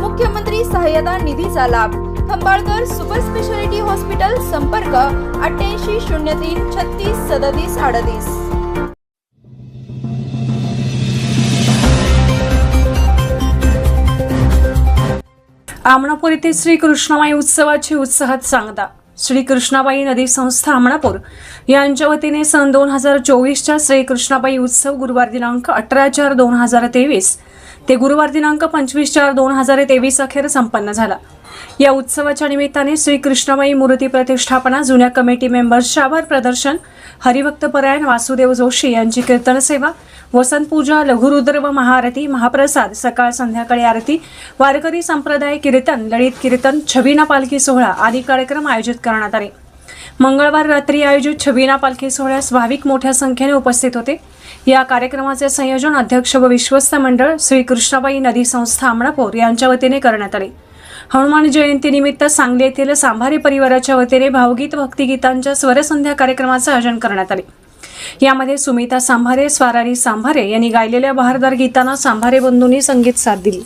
मुख्यमंत्री सहाय्यता निधीचा लाभ. खंबाळकर सुपर स्पेशालिटी हॉस्पिटल संपर्क अठ्ठ्याऐंशी शून्य तीन छत्तीस सदतीस अडतीस. आमणापूर येथे श्री कृष्णमाई उत्सवाची उत्साहात सांगता. श्री कृष्णाबाई नदी संस्था आमणापूर यांच्या वतीने सन दोन हजार चोवीसच्या श्री कृष्णाबाई उत्सव गुरुवार दिनांक अठरा चार दोन हजार तेवीस ते गुरुवार दिनांक पंचवीस चार दोन हजार तेवीस अखेर संपन्न झाला. या उत्सवाच्या निमित्ताने श्री कृष्णाबाई मूर्ती प्रतिष्ठापना जुन्या कमिटी मेंबर्सचे आभार प्रदर्शन हरिभक्तपरायण वासुदेव जोशी यांची कीर्तन सेवा वसंत पूजा लघुरुद्र व महाआरती महाप्रसाद सकाळ संध्याकाळी आरती वारकरी संप्रदाय कीर्तन ललित कीर्तन छबिना पालखी सोहळा आदी कार्यक्रम आयोजित करण्यात आले. मंगळवार रात्री आयोजित छबिना पालखी सोहळ्यास भाविक मोठ्या संख्येने उपस्थित होते. या कार्यक्रमाचे संयोजन अध्यक्ष व विश्वस्त मंडळ श्री कृष्णाबाई नदी संस्था अमणापूर यांच्या वतीने करण्यात आले. हनुमान जयंतीनिमित्त सांगली येथील सांभारे परिवाराच्या वतीने भावगीत भक्तिगीतांच्या स्वरसंध्या कार्यक्रमाचे आयोजन करण्यात आले. यामध्ये सुमिता सांभारे स्वारारी सांभारे यांनी गायलेल्या बहारदार गीतांना सांभारे बंधूंनी संगीत साथ दिली.